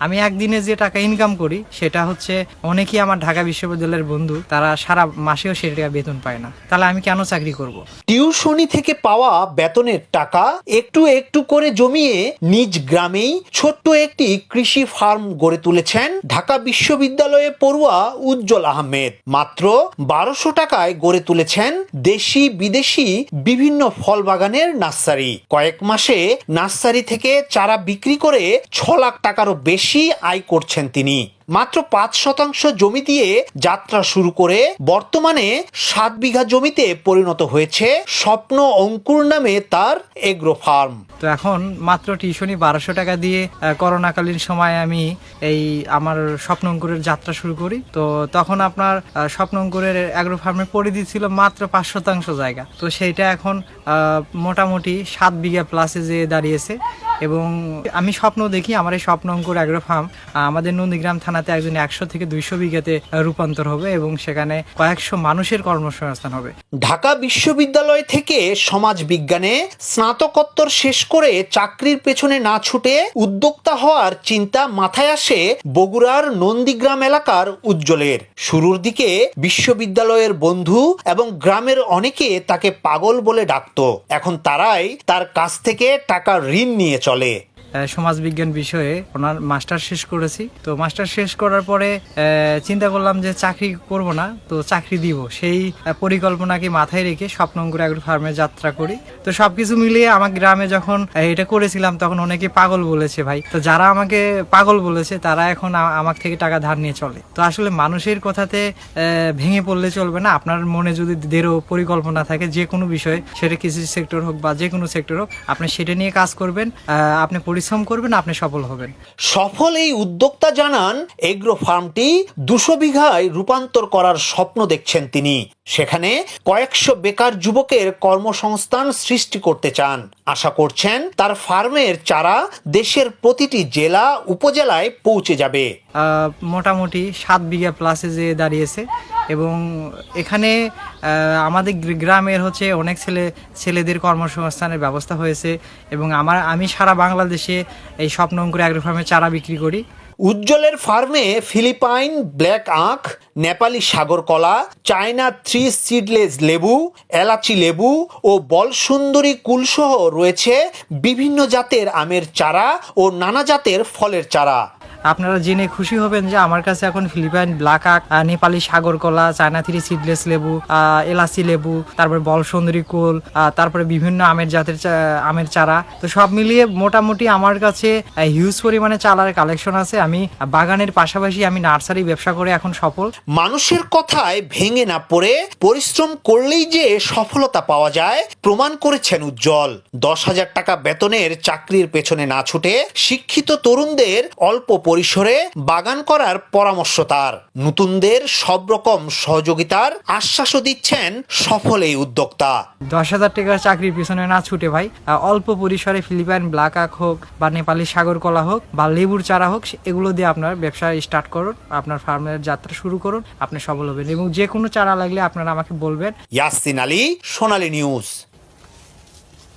আমি একদিনে যে টাকা ইনকাম করি, সেটা হচ্ছে অনেকেই আমার ঢাকা বিশ্ববিদ্যালয়ের বন্ধু, তারা সারা মাসেও সে টাকা বেতন পায় না। তাহলে আমি কেন চাকরি করব। টিউশনি থেকে পাওয়া বেতনের টাকা একটু একটু করে জমিয়ে নিজ গ্রামেই ছোট্ট একটি কৃষি ফার্ম গড়ে তুলেছেন ঢাকা বিশ্ববিদ্যালয়ে পড়ুয়া উজ্জ্বল আহমেদ। মাত্র বারোশো টাকায় গড়ে তুলেছেন দেশি বিদেশি বিভিন্ন ফল বাগানের নার্সারি। কয়েক মাসে নার্সারি থেকে চারা বিক্রি করে ছ লাখ টাকারও বেশি আয় করছেন তিনি। মাত্র পাঁচ শতাংশ জমি দিয়ে যাত্রা শুরু করে বর্তমানে সাত বিঘা জমিতে পরিণত হয়েছে স্বপ্ন অঙ্কুর নামে তার এগ্রো ফার্ম। তো এখন মাত্র টিউশনি বারোশো টাকা দিয়ে করোনাকালীন সময় আমি এই আমার স্বপ্ন অঙ্কুরের যাত্রা শুরু করি। তো তখন আপনার স্বপ্ন অঙ্কুরের অ্যাগ্রো ফার্মে পরিধি ছিল মাত্র পাঁচ শতাংশ জায়গা। তো সেইটা এখন মোটামুটি সাত বিঘা প্লাসে যেয়ে দাঁড়িয়েছে। এবং আমি স্বপ্ন দেখি, আমার এই স্বপ্ন অঙ্কুর অ্যাগ্রো ফার্ম আমাদের নন্দীগ্রাম থানাতে একজন একশো থেকে দুইশো বিঘাতে রূপান্তর হবে এবং সেখানে কয়েকশো মানুষের কর্মসংস্থান হবে। ঢাকা বিশ্ববিদ্যালয় থেকে সমাজ বিজ্ঞানে স্নাতকোত্তর শেষ করে চাকরির পেছনে না ছুটে উদ্যোক্তা হওয়ার চিন্তা মাথায় আসে বগুড়ার নন্দীগ্রাম এলাকার উজ্জ্বলের। শুরুর দিকে বিশ্ববিদ্যালয়ের বন্ধু এবং গ্রামের অনেকে তাকে পাগল বলে ডাকতো। এখন তারাই তার কাছ থেকে টাকা ঋণ নিয়ে চলে। সমাজবিজ্ঞান বিষয়ে ওনার মাস্টার শেষ করেছি। তো মাস্টার শেষ করার পরে চিন্তা করলাম যে চাকরি করব না, তো চাকরি দিব। সেই পরিকল্পনাকে মাথায় রেখে স্বপ্নঙ্কুর অ্যাগ্রো ফার্মে যাত্রা করি। তো সবকিছু মিলিয়ে আমার গ্রামে যখন এটা করেছিলাম, তখন অনেকে পাগল বলেছে ভাই। তো যারা আমাকে পাগল বলেছে, তারা এখন আমার থেকে টাকা ধার নিয়ে চলে। তো আসলে মানুষের কথাতে ভেঙে পড়লে চলবে না। আপনার মনে যদি দৃঢ় পরিকল্পনা থাকে, যে কোনো বিষয়ে, সেটা কৃষি সেক্টর হোক বা যে কোনো সেক্টর হোক, আপনি সেটা নিয়ে কাজ করবেন। আপনি পরিশ্রম করবেন আপনি সফল হবেন। সফল এই উদ্যোক্তা জানান এগ্রো ফার্মটি দুশো বিঘায় রূপান্তর করার স্বপ্ন দেখছেন তিনি। সেখানে কয়েকশো বেকার যুবকের কর্মসংস্থান সৃষ্টি করতে চান। আশা করছেন তার ফার্মের চারা দেশের প্রতিটি জেলা উপজেলায় পৌঁছে যাবে। মোটামুটি সাত বিঘা প্লাসে যে দাঁড়িয়েছে। এবং এখানে আমাদের গ্রামের হচ্ছে অনেক ছেলে, ছেলেদের কর্মসংস্থানের ব্যবস্থা হয়েছে এবং আমার, আমি সারা বাংলাদেশে এই স্বপ্ন অঙ্কুর অ্যাগ্রো ফার্মে চারা বিক্রি করি। উজ্জ্বলের ফার্মে ফিলিপাইন ব্ল্যাক আখ, নেপালি সাগর কলা, চায়না থ্রি সিডলেস লেবু, এলাচি লেবু ও বলসুন্দরী কুলসহ রয়েছে বিভিন্ন জাতের আমের চারা ও নানা জাতের ফলের চারা। আপনারা জেনে খুশি হবেন যে আমার কাছে এখন ফিলিপাইন ব্ল্যাক আক নেপালি সাগর কলা, চায়না থ্রি সিডলেস লেবু এলাচি লেবু, তারপরে বল সুন্দরী কুল তারপরে বিভিন্ন আমের জাতের আমের চারা। তো সব মিলিয়ে মোটামুটি আমার কাছে হিউজ পরিমাণে চালার কালেকশন আছে। আমি বাগানের পাশাপাশি আমি নার্সারি ব্যবসা করে এখন সফল। মানুষের কথায় ভেঙে না পড়ে পরিশ্রম করলেই যে সফলতা পাওয়া যায়, প্রমাণ করেছেন উজ্জ্বল। দশ হাজার টাকা বেতনের চাকরির পেছনে না ছুটে শিক্ষিত তরুণদের অল্প পরিসরে বাগান করার পরামর্শ তার। নতুনদের সব রকম সহযোগিতার আশ্বাসও দিচ্ছেন সফল এই উদ্যোক্তা। দশ হাজার টাকার চাকরির পিছনে না ছুটে ভাই। অল্প পরিসরে ফিলিপাইন ব্ল্যাক আক হোক বা নেপালি সাগর কলা হোক বা লেবুর চারা হোক এগুলো দিয়ে আপনার ব্যবসা স্টার্ট করুন আপনার ফার্মের যাত্রা শুরু করুন আপনি সফল হবেন এবং যে কোনো চারা লাগলে আপনারা আমাকে বলবেন। ইয়াসিন আলী সোনালী নিউজ